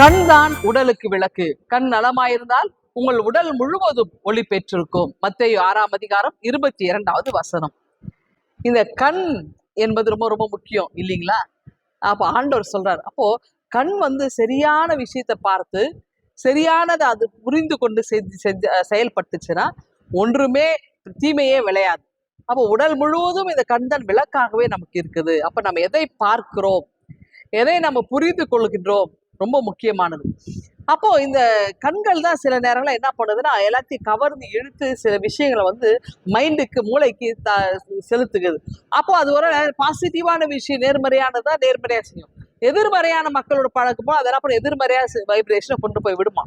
கண் தான் உடலுக்கு விளக்கு. கண் நலமாயிருந்தால் உங்கள் உடல் முழுவதும் ஒளி பெற்றிருக்கும். மத்திய ஆறாம் அதிகாரம் இருபத்தி இரண்டாவது வசனம். இந்த கண் என்பது ரொம்ப ரொம்ப முக்கியம் இல்லைங்களா? அப்போ ஆண்டவர் சொல்றார். அப்போ கண் வந்து சரியான விஷயத்தை பார்த்து சரியானதை அது புரிந்து கொண்டு செஞ்சு செஞ்சு செயல்பட்டுச்சுன்னா ஒன்றுமே தீமையே விளையாது. அப்போ உடல் முழுவதும் இந்த கண் தான் விளக்காகவே நமக்கு இருக்குது. அப்போ நம்ம எதை பார்க்கிறோம்? எதை நம்ம புரிந்து கொள்கின்றோம்? ரொம்ப முக்கியமானது. அப்போ இந்த கண்கள் தான் சில நேரங்களில் என்ன பண்ணுதுன்னா எல்லாத்தையும் கவர்ந்து இழுத்து சில விஷயங்களை வந்து மைண்டுக்கு மூளைக்கு த செலுத்துக்குது அப்போ அது ஒரு பாசிட்டிவான விஷயம் நேர்மறையானது தான் நேர்மறையாக செய்யும். எதிர்மறையான மக்களோட பழக்கமோ அதெல்லாம் அப்புறம் எதிர்மறையாக வைப்ரேஷனை கொண்டு போய் விடுமா?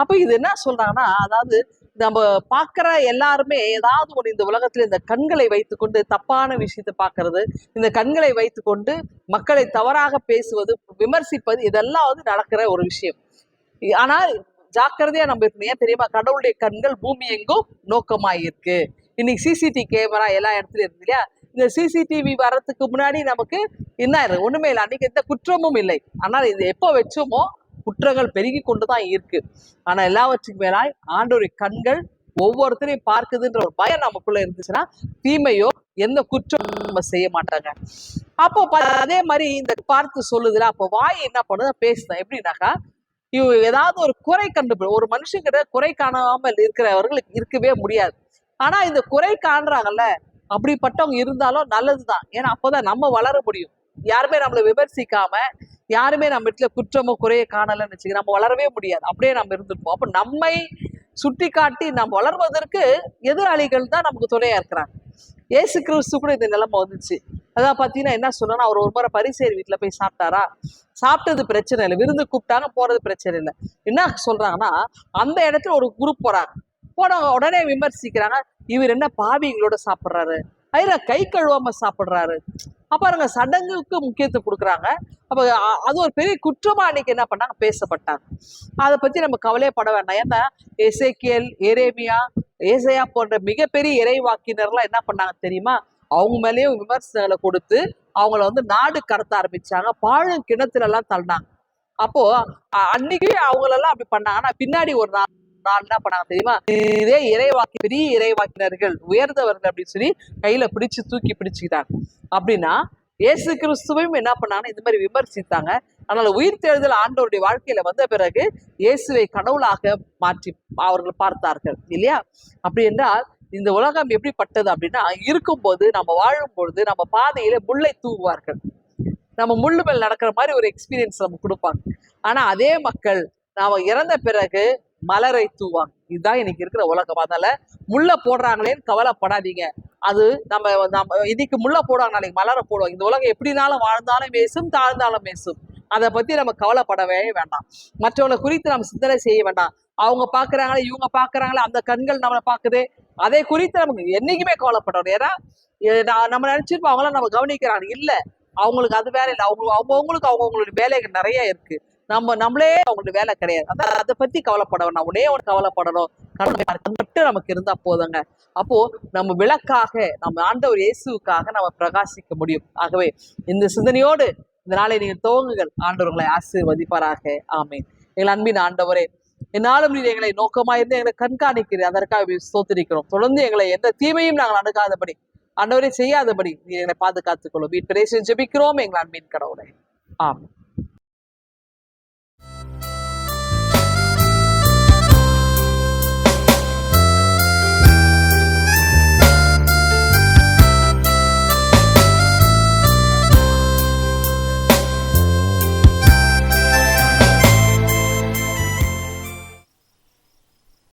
அப்போ இது என்ன சொல்கிறாங்கன்னா அதாவது நம்ம பார்க்குற எல்லாருமே ஏதாவது ஒன்று இந்த உலகத்தில் இந்த கண்களை வைத்துக்கொண்டு தப்பான விஷயத்தை பார்க்கறது இந்த கண்களை வைத்துக்கொண்டு மக்களை தவறாக பேசுவது விமர்சிப்பது இதெல்லாம் வந்து நடக்கிற ஒரு விஷயம். ஆனால் ஜாக்கிரதையா நம்ம இருக்கணும். ஏன் தெரியுமா? கடவுளுடைய கண்கள் பூமி எங்கும் நோக்கமாயிருக்கு. இன்னைக்கு சிசிடிவி கேமரா எல்லா இடத்துலயும் இருக்கு இல்லையா? இந்த சிசிடிவி வர்றதுக்கு முன்னாடி நமக்கு என்ன இருக்கு? ஒண்ணுமே இல்லை. அன்னைக்கு எந்த குற்றமும் இல்லை. ஆனால் இது எப்போ வச்சோமோ குற்றங்கள் பெருகி கொண்டுதான் இருக்கு. ஆனா எல்லாவற்றுக்கு மேலாய் ஆண்டோடைய கண்கள் ஒவ்வொருத்தரையும் பார்க்குதுன்ற ஒரு பயம் நமக்குள்ள இருந்துச்சுன்னா தீமையோ எந்த குற்றம் நம்ம செய்ய மாட்டாங்க. அப்போ அதே மாதிரி இந்த பார்த்து சொல்லுதுல அப்போ வாய் என்ன பண்ணுது? பேசுதான் எப்படின்னாக்கா இவ ஏதாவது ஒரு குறை கண்டுபிடி ஒரு மனுஷங்கிட்ட குறை காணாமல் இருக்கிறவர்களுக்கு இருக்கவே முடியாது. ஆனா இந்த குறை காண்றாங்கல்ல அப்படிப்பட்டவங்க இருந்தாலும் நல்லதுதான். ஏன்னா அப்போதான் நம்ம வளர முடியும். யாருமே நம்மளை விமர்சிக்காம யாருமே நம்ம வீட்டுல குற்றமோ குறைய காணலன்னு வச்சுக்க நம்ம வளரவே முடியாது. அப்படியே நம்ம இருந்துருப்போம். அப்போ நம்மை சுட்டி காட்டி நாம் வளர்வதற்கு எதிராளிகள் தான் நமக்கு துணையா இருக்கிறாங்க. ஏசு கிறிஸ்து கூட இந்த நிலைமை வந்துச்சு. அதான் பார்த்தீங்கன்னா என்ன சொல்லணும் அவர் ஒரு முறை பரிசேர் வீட்டில் போய் சாப்பிட்டாரா? சாப்பிட்டது பிரச்சனை இல்லை. விருந்து கூப்பிட்டாங்க போறது பிரச்சனை இல்லை. என்ன சொல்றாங்கன்னா அந்த இடத்துல ஒரு குரூப் போறாங்க. போனவங்க உடனே விமர்சிக்கிறாங்க இவர் என்ன பாவிங்களோட சாப்பிட்றாரு? ஐயா கை கழுவாம சாப்பிட்றாரு. அப்புறம் சடங்குக்கு முக்கியத்துவம் கொடுக்குறாங்க. அப்போ அது ஒரு பெரிய குற்றமா அன்னைக்கு என்ன பண்ணாங்க? பேசப்பட்டாங்க. அதை பத்தி நம்ம கவலையப்பட வேண்டாம். ஏன்னா எசேக்கியல் எரேமியா ஏசையா போன்ற மிகப்பெரிய இறைவாக்கினர்லாம் என்ன பண்ணாங்க தெரியுமா? அவங்க மேலேயும் விமர்சனங்களை கொடுத்து அவங்கள வந்து நாடு கடத்த ஆரம்பிச்சாங்க. பாழும் கிணத்துல எல்லாம் தள்ளினாங்க. அப்போ அன்னைக்கு அவங்களெல்லாம் அப்படி பண்ணாங்க. ஆனால் பின்னாடி ஒரு நாள் நாள் என்ன பண்ணாங்க தெரியுமா? இதே இறைவாக்கி பெரிய இறைவாக்கினர்கள் உயர்ந்தவர்கள் அப்படின்னு சொல்லி கையில பிடிச்சு தூக்கி பிடிச்சுக்கிட்டாங்க. அப்படின்னா இயேசு கிறிஸ்துவையும் என்ன பண்ணாங்கன்னா இந்த மாதிரி விமர்சித்தாங்க. அதனால உயிர் தேர்தல் ஆண்டோருடைய வாழ்க்கையில வந்த பிறகு இயேசுவை கடவுளாக மாற்றி அவர்கள் பார்த்தார்கள். இல்லையா? அப்படி என்றால் இந்த உலகம் எப்படிப்பட்டது அப்படின்னா இருக்கும்போது நம்ம வாழும் பொழுது நம்ம பாதையில முல்லை தூவுவார்கள். நம்ம முள்ளு மேல் நடக்கிற மாதிரி ஒரு எக்ஸ்பீரியன்ஸ் நம்ம கொடுப்பாங்க. ஆனா அதே மக்கள் நாம இறந்த பிறகு மலரை தூவாங்க. இதுதான் இன்னைக்கு இருக்கிற உலகம். அதனால முள்ள போடுறாங்களேன்னு கவலைப்படாதீங்க. அது நம்ம நம்ம இன்னைக்கு முள்ள போடுவாங்க நாளைக்கு மலரை போடுவாங்க. இந்த உலகம் எப்படினாலும் வாழ்ந்தாலும் பேசும் தாழ்ந்தாலும் பேசும் அதை பத்தி நம்ம கவலைப்படவே வேண்டாம். மற்றவங்களை குறித்து நம்ம சிந்தனை செய்ய வேண்டாம். அவங்க பாக்குறாங்களே இவங்க பாக்குறாங்களே அந்த கண்கள் நம்மளை பாக்குது அதை குறித்து நமக்கு என்னைக்குமே கவலைப்படணும். ஏன்னா நான் நம்ம நினைச்சிருப்போம் அவங்களாம் நம்ம கவனிக்கிறாங்க. இல்ல அவங்களுக்கு அது வேலை இல்லை. அவங்க அவங்கவுங்களுக்கு அவங்கவுங்களுடைய வேலைகள் நிறைய இருக்கு. நம்ம நம்மளே அவங்களுக்கு வேலை கிடையாது. அதான் அதை பத்தி கவலைப்பட வேணாம். ஒரே ஒரு கவலைப்படணும். மட்டும் நமக்கு இருந்தா போதுங்க. அப்போ நம்ம விளக்காக நம்ம ஆண்டவர் இயேசுக்காக நம்ம பிரகாசிக்க முடியும். ஆகவே இந்த சிந்தனையோடு இந்த நாளை நீங்கள் துவங்குங்கள். ஆண்டவர்களை ஆசீர்வதிப்பாராக. ஆமீன். எங்கள் அன்பின் ஆண்டவரே என்னாலும் நீர் எங்களை நோக்கமாயிருந்து எங்களை கண்காணிக்கிறீர். அதற்காக சோத்திருக்கிறோம் தொடர்ந்து எங்களை எந்த தீமையும் நாங்கள் அணுகாதபடி ஆண்டவரே செய்யாதபடி நீர் எங்களை பாதுகாத்துக் கொள்ளும். வீட்டு ஜெபிக்கிறோம் எங்கள் அன்பின் கடவுளை. ஆமாம்